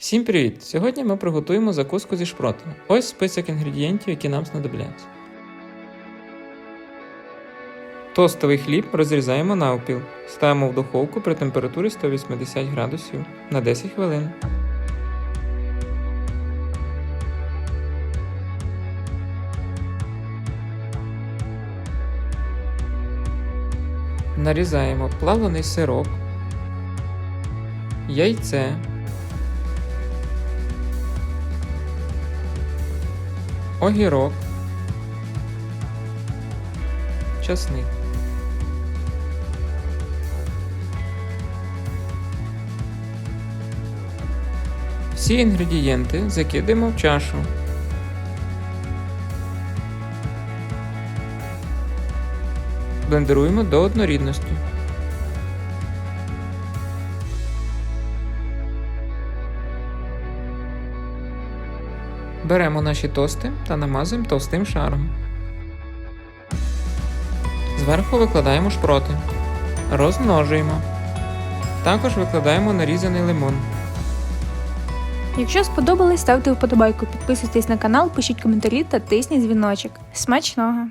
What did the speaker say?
Всім привіт! Сьогодні ми приготуємо закуску зі шпротами. Ось список інгредієнтів, які нам знадобляться. Тостовий хліб розрізаємо навпіл. Ставимо в духовку при температурі 180 градусів на 10 хвилин. Нарізаємо плавлений сирок, яйце, огірок, часник. Всі інгредієнти закидаємо в чашу. Блендеруємо до однорідності. Беремо наші тости та намазуємо товстим шаром. Зверху викладаємо шпроти. Розмножуємо. Також викладаємо нарізаний лимон. Якщо сподобалось, ставте вподобайку, підписуйтесь на канал, пишіть коментарі та тисніть дзвіночок. Смачного!